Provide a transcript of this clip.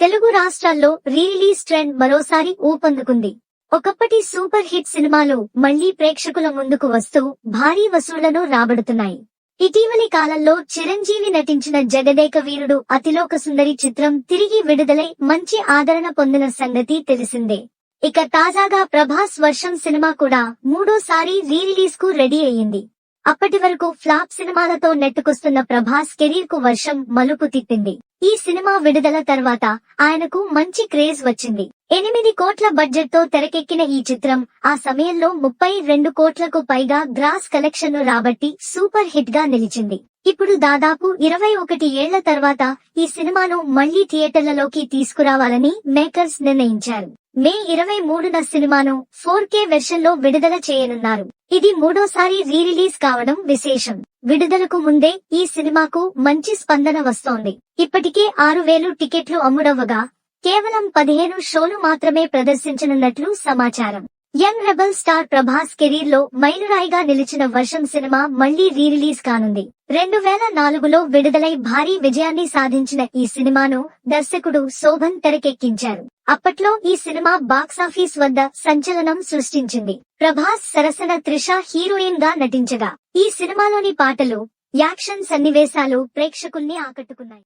తెలుగు రాష్ట్రాల్లో re-release trend మరోసారి ఊపందుకుంది. ఒకప్పటి సూపర్ హిట్ సినిమాలు మళ్ళీ ప్రేక్షకుల ముందుకు వస్తూ భారీ వసూళ్ళను రాబడుతున్నాయి. ఇటీవలి కాలంలో చిరంజీవి నటించిన జగదేక వీరుడు అతిలోక సుందరి చిత్రం తిరిగి విడుదలై మంచి ఆదరణ పొందిన సంగతి తెలిసిందే. ఇక తాజాగా ప్రభాస్ వర్షం సినిమా కూడా మూడోసారి రీరిలీజ్కు రెడీ అయ్యింది. అప్పటి వరకు ఫ్లాప్ సినిమాలతో నెట్టుకొస్తున్న ప్రభాస్ కెరీర్కు వర్షం మలుపు తిప్పింది. ఈ సినిమా విడుదల తర్వాత ఆయనకు మంచి క్రేజ్ వచ్చింది. ఎనిమిది కోట్ల బడ్జెట్తో తెరకెక్కిన ఈ చిత్రం ఆ సమయంలో ముప్పై రెండు కోట్లకు పైగా గ్రాస్ కలెక్షన్ను రాబట్టి సూపర్ హిట్గా నిలిచింది. ఇప్పుడు దాదాపు ఇరవై ఒకటి ఏళ్ళ తర్వాత ఈ సినిమాను మళ్ళీ థియేటర్లలోకి తీసుకురావాలని మేకర్స్ నిర్ణయించారు. మే ఇరవై మూడున సినిమాను ఫోర్ కే వెర్షన్లో విడుదల చేయనున్నారు. ఇది మూడోసారి రీరిలీజ్ కావడం విశేషం. విడుదలకు ముందే ఈ సినిమాకు మంచి స్పందన వస్తోంది. ఇప్పటికే ఆరు వేలు టికెట్లు అమ్ముడవ్వగా కేవలం పదిహేను షోలు మాత్రమే ప్రదర్శించనున్నట్లు సమాచారం. యంగ్ రెబల్ స్టార్ ప్రభాస్ కెరీర్లో మైలురాయిగా నిలిచిన వర్షం సినిమా మళ్ళీ రీరిలీజ్ కానుంది. రెండు వేల నాలుగులో విడుదలై భారీ విజయాన్ని సాధించిన ఈ సినిమాను దర్శకుడు శోభన్ తెరకెక్కించారు. అప్పట్లో ఈ సినిమా బాక్సాఫీస్ వద్ద సంచలనం సృష్టించింది. ప్రభాస్ సరసన త్రిష హీరోయిన్గా నటించగా. ఈ సినిమాలోని పాటలు యాక్షన్ సన్నివేశాలు ప్రేక్షకుల్ని ఆకట్టుకున్నాయి.